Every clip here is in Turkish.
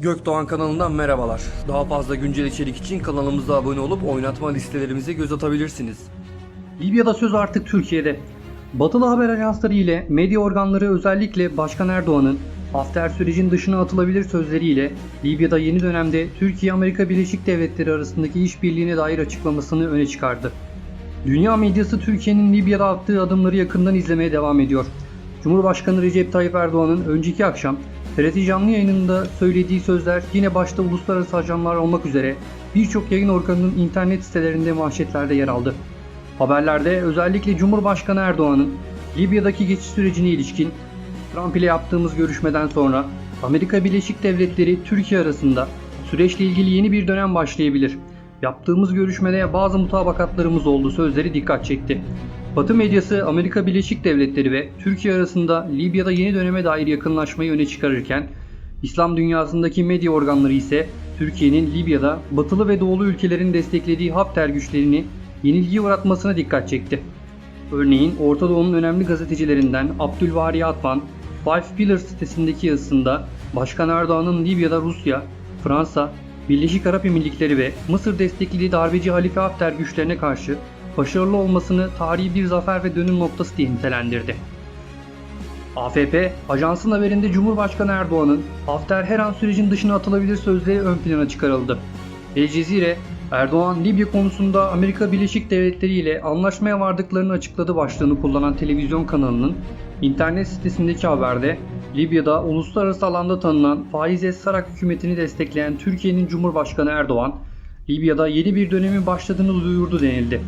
Gökdoğan kanalından merhabalar. Daha fazla güncel içerik için kanalımıza abone olup oynatma listelerimize göz atabilirsiniz. Libya'da söz artık Türkiye'de. Batılı haber ajansları ile medya organları özellikle Başkan Erdoğan'ın Hafter sürecin dışına atılabilir sözleriyle Libya'da yeni dönemde Türkiye-Amerika Birleşik Devletleri arasındaki işbirliğine dair açıklamasını öne çıkardı. Dünya medyası Türkiye'nin Libya'da attığı adımları yakından izlemeye devam ediyor. Cumhurbaşkanı Recep Tayyip Erdoğan'ın önceki akşam TRT canlı yayınında söylediği sözler yine başta uluslararası ajanlar olmak üzere birçok yayın organının internet sitelerinde manşetlerde yer aldı. Haberlerde özellikle Cumhurbaşkanı Erdoğan'ın Libya'daki geçiş sürecine ilişkin Trump ile yaptığımız görüşmeden sonra Amerika Birleşik Devletleri Türkiye arasında süreçle ilgili yeni bir dönem başlayabilir. Yaptığımız görüşmede bazı mutabakatlarımız oldu sözleri dikkat çekti. Batı medyası Amerika Birleşik Devletleri ve Türkiye arasında Libya'da yeni döneme dair yakınlaşmayı öne çıkarırken İslam dünyasındaki medya organları ise Türkiye'nin Libya'da batılı ve doğulu ülkelerin desteklediği Hafter güçlerini yenilgiye uğratmasına dikkat çekti. Örneğin Orta Doğu'nun önemli gazetecilerinden Abdülvari Atman, Five Pillars sitesindeki yazısında Başkan Erdoğan'ın Libya'da Rusya, Fransa, Birleşik Arap Emirlikleri ve Mısır desteklediği darbeci Halife Hafter güçlerine karşı başarılı olmasını tarihi bir zafer ve dönüm noktası diye nitelendirdi. AFP, ajansın haberinde Cumhurbaşkanı Erdoğan'ın Hafter her an sürecin dışına atılabilir sözleri ön plana çıkarıldı. El Cezire, Erdoğan Libya konusunda Amerika Birleşik Devletleri ile anlaşmaya vardıklarını açıkladı başlığını kullanan televizyon kanalının internet sitesindeki haberde Libya'da uluslararası alanda tanınan Faiz Essarak hükümetini destekleyen Türkiye'nin Cumhurbaşkanı Erdoğan, Libya'da yeni bir dönemin başladığını duyurdu denildi.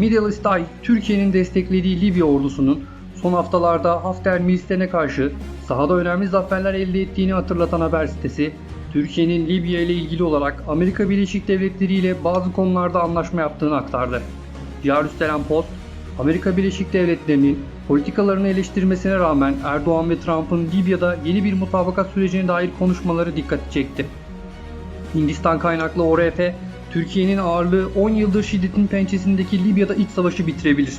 Middle East Eye, Türkiye'nin desteklediği Libya ordusunun son haftalarda Hafter milislerine karşı sahada önemli zaferler elde ettiğini hatırlatan haber sitesi, Türkiye'nin Libya ile ilgili olarak Amerika Birleşik Devletleri ile bazı konularda anlaşma yaptığını aktardı. Jerusalem Post, Amerika Birleşik Devletleri'nin politikalarını eleştirmesine rağmen Erdoğan ve Trump'ın Libya'da yeni bir mutabakat sürecine dair konuşmaları dikkati çekti. Hindistan kaynaklı ORF, Türkiye'nin ağırlığı 10 yıldır şiddetin pençesindeki Libya'da iç savaşı bitirebilir.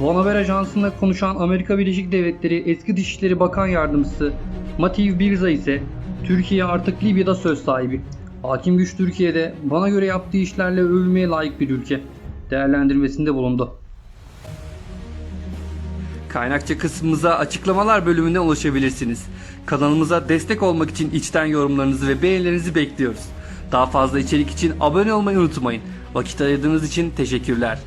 Van Haber Ajansı'nda konuşan Amerika Birleşik Devletleri eski Dışişleri Bakan Yardımcısı Matthew Birza ise Türkiye artık Libya'da söz sahibi. Hakim güç Türkiye'de bana göre yaptığı işlerle övülmeye layık bir ülke. Değerlendirmesinde bulundu. Kaynakça kısmımıza açıklamalar bölümüne ulaşabilirsiniz. Kanalımıza destek olmak için içten yorumlarınızı ve beğenilerinizi bekliyoruz. Daha fazla içerik için abone olmayı unutmayın. Vakit ayırdığınız için teşekkürler.